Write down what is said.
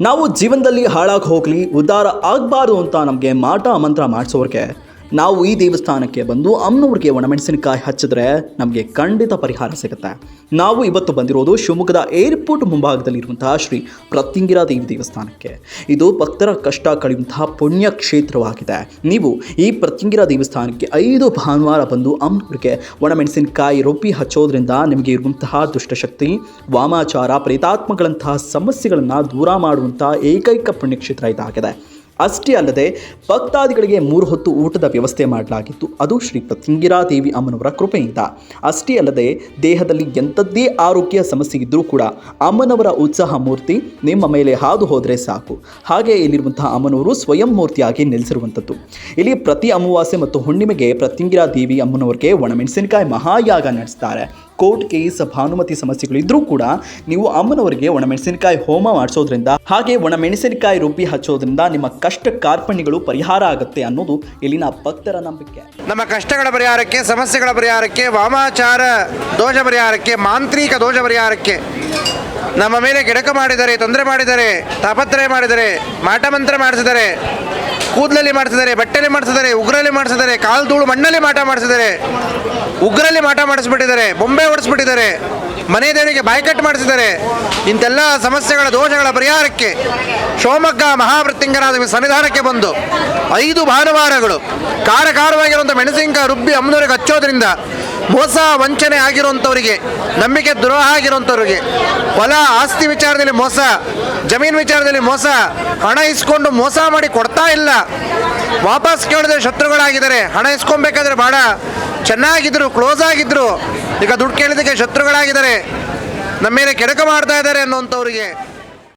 ನಾವು ಜೀವನದಲ್ಲಿ ಹಾಳಾಗಿ ಹೋಗಲಿ ಉದ್ಧಾರ ಆಗಬಾರ್ದು ಅಂತ ನಮಗೆ ಮಾಟ ಮಂತ್ರ ಮಾಡಿಸೋರಿಗೆ ನಾವು ಈ ದೇವಸ್ಥಾನಕ್ಕೆ ಬಂದು ಅಮ್ಮನವ್ರಿಗೆ ಒಣಮೆಣಸಿನಕಾಯಿ ಹಚ್ಚಿದ್ರೆ ನಮಗೆ ಖಂಡಿತ ಪರಿಹಾರ ಸಿಗುತ್ತೆ. ನಾವು ಇವತ್ತು ಬಂದಿರೋದು ಶಿವಮೊಗ್ಗದ ಏರ್ಪೋರ್ಟ್ ಮುಂಭಾಗದಲ್ಲಿರುವಂತಹ ಶ್ರೀ ಪ್ರತ್ಯಂಗಿರಾ ದೇವಿ ದೇವಸ್ಥಾನಕ್ಕೆ. ಇದು ಭಕ್ತರ ಕಷ್ಟ ಕಳೆಯುವಂತಹ ಪುಣ್ಯ ಕ್ಷೇತ್ರವಾಗಿದೆ. ನೀವು ಈ ಪ್ರತ್ಯಂಗಿರಾ ದೇವಸ್ಥಾನಕ್ಕೆ ಐದು ಭಾನುವಾರ ಬಂದು ಅಮ್ಮನವ್ರಿಗೆ ಒಣಮೆಣಸಿನಕಾಯಿ ರೊಬ್ಬಿ ಹಚ್ಚೋದ್ರಿಂದ ನಿಮಗೆ ಇರುವಂತಹ ದುಷ್ಟಶಕ್ತಿ, ವಾಮಾಚಾರ, ಪ್ರೇತಾತ್ಮಗಳಂತಹ ಸಮಸ್ಯೆಗಳನ್ನು ದೂರ ಮಾಡುವಂತಹ ಏಕೈಕ ಪುಣ್ಯಕ್ಷೇತ್ರ ಇದಾಗಿದೆ. ಅಷ್ಟೇ ಅಲ್ಲದೆ ಭಕ್ತಾದಿಗಳಿಗೆ ಮೂರು ಹೊತ್ತು ಊಟದ ವ್ಯವಸ್ಥೆ ಮಾಡಲಾಗಿತ್ತು. ಅದು ಶ್ರೀ ಪ್ರತ್ಯಂಗಿರಾ ದೇವಿ ಅಮ್ಮನವರ ಕೃಪೆಯಿಂದ. ಅಷ್ಟೇ ಅಲ್ಲದೆ ದೇಹದಲ್ಲಿ ಎಂಥದ್ದೇ ಆರೋಗ್ಯ ಸಮಸ್ಯೆ ಇದ್ದರೂ ಕೂಡ ಅಮ್ಮನವರ ಉತ್ಸಾಹ ಮೂರ್ತಿ ನಿಮ್ಮ ಮೇಲೆ ಹಾದು ಹೋದರೆ ಸಾಕು. ಹಾಗೆ ಇಲ್ಲಿರುವಂತಹ ಅಮ್ಮನವರು ಸ್ವಯಂ ಮೂರ್ತಿಯಾಗಿ ನೆಲೆಸಿರುವಂಥದ್ದು. ಇಲ್ಲಿ ಪ್ರತಿ ಅಮಾವಾಸ್ಯೆ ಮತ್ತು ಹುಣ್ಣಿಮೆಗೆ ಪ್ರತಿಂಗಿರಾದೇವಿ ಅಮ್ಮನವರಿಗೆ ಒಣಮೆಣಸಿನಕಾಯಿ ಮಹಾಯಾಗ ನಡೆಸ್ತಾರೆ. ಕೋರ್ಟ್ ಕೇಸ್ ಭಾನುಮತಿ ಕೂಡ ನೀವು ಅಮ್ಮನವರಿಗೆ ಒಣಮೆಣಸಿನಕಾಯಿ ಹೋಮ ಮಾಡಿಸೋದ್ರಿಂದ ಹಾಗೆ ಒಣಮೆಣಸಿನಕಾಯಿ ರುಬ್ಬಿ ಹಚ್ಚೋದ್ರಿಂದ ನಿಮ್ಮ ಕಷ್ಟ ಕಾರ್ಪಣ್ಯಗಳು ಪರಿಹಾರ ಆಗುತ್ತೆ ಅನ್ನೋದು ಇಲ್ಲಿನ ಭಕ್ತರ ನಂಬಿಕೆ. ನಮ್ಮ ಕಷ್ಟಗಳ ಪರಿಹಾರಕ್ಕೆ, ಸಮಸ್ಯೆಗಳ ಪರಿಹಾರಕ್ಕೆ, ವಾಮಾಚಾರ ದೋಷ ಪರಿಹಾರಕ್ಕೆ, ಮಾಂತ್ರಿಕ ದೋಷ ಪರಿಹಾರಕ್ಕೆ ನಮ್ಮ ಮೇಲೆ ಗಿಡಕ ಮಾಡಿದರೆ, ತೊಂದರೆ ಮಾಡಿದರೆ, ತಾಪತ್ರಯ ಮಾಡಿದರೆ ಮಾಟಮಂತ್ರ ಮಾಡಿಸಿದರೆ, ಕೂದಲಲ್ಲಿ ಮಾಡಿಸಿದರೆ ಬಟ್ಟೆಲಿ ಮಾಡಿಸಿದರೆ, ಉಗ್ರಲ್ಲಿ ಮಾಡಿಸಿದರೆ ಕಾಲು ಧೂಳು ಮಣ್ಣಲ್ಲಿ ಮಾಟ ಮಾಡಿಸಿದರೆ, ಉಗ್ರಲ್ಲಿ ಮಾಟ ಮಾಡಿಸ್ಬಿಟ್ಟಿದ್ದಾರೆ ಬೊಂಬೆ ಹೊಡೆಸ್ಬಿಟ್ಟಿದ್ದಾರೆ ಮನೆ ದೇವರಿಗೆ ಬಾಯ್ಕಟ್ಟು ಮಾಡಿಸಿದ್ದಾರೆ. ಇಂತೆಲ್ಲ ಸಮಸ್ಯೆಗಳ, ದೋಷಗಳ ಪರಿಹಾರಕ್ಕೆ ಶಿವಮೊಗ್ಗ ಮಹಾವೃತ್ತಿಂಗರಾದ ಸನ್ನಿಧಾನಕ್ಕೆ ಬಂದು ಐದು ಭಾನುವಾರಗಳು ಕಾರಕಾರವಾಗಿರುವಂಥ ಮೆಣಸಿನಕಾಯಿ ರುಬ್ಬಿ ಅಮ್ಮನವರಿಗೆ ಹಚ್ಚೋದ್ರಿಂದ ಮೋಸ, ವಂಚನೆ ಆಗಿರುವಂಥವರಿಗೆ, ನಂಬಿಕೆ ದ್ರೋಹ ಆಗಿರುವಂಥವ್ರಿಗೆ, ಹೊಲ, ಆಸ್ತಿ ವಿಚಾರದಲ್ಲಿ ಮೋಸ, ಜಮೀನು ವಿಚಾರದಲ್ಲಿ ಮೋಸ, ಹಣ ಇಸ್ಕೊಂಡು ಮೋಸ ಮಾಡಿ ಕೊಡ್ತಾ ಇಲ್ಲ. ವಾಪಸ್ ಕೇಳಿದ್ರೆ ಶತ್ರುಗಳಾಗಿದ್ದಾರೆ. ಹಣ ಇಸ್ಕೊಬೇಕಾದ್ರೆ ಭಾಳ ಚೆನ್ನಾಗಿದ್ರು ಕ್ಲೋಸ್ ಆಗಿದ್ರು. ಈಗ ದುಡ್ಡು ಕೇಳಿದಕ್ಕೆ ಶತ್ರುಗಳಾಗಿದ್ದಾರೆ. ನಮ್ಮ ಮೇಲೆ ಕೆಡಕ ಮಾಡ್ತಾ ಇದ್ದಾರೆ ಅನ್ನೋಂಥವ್ರಿಗೆ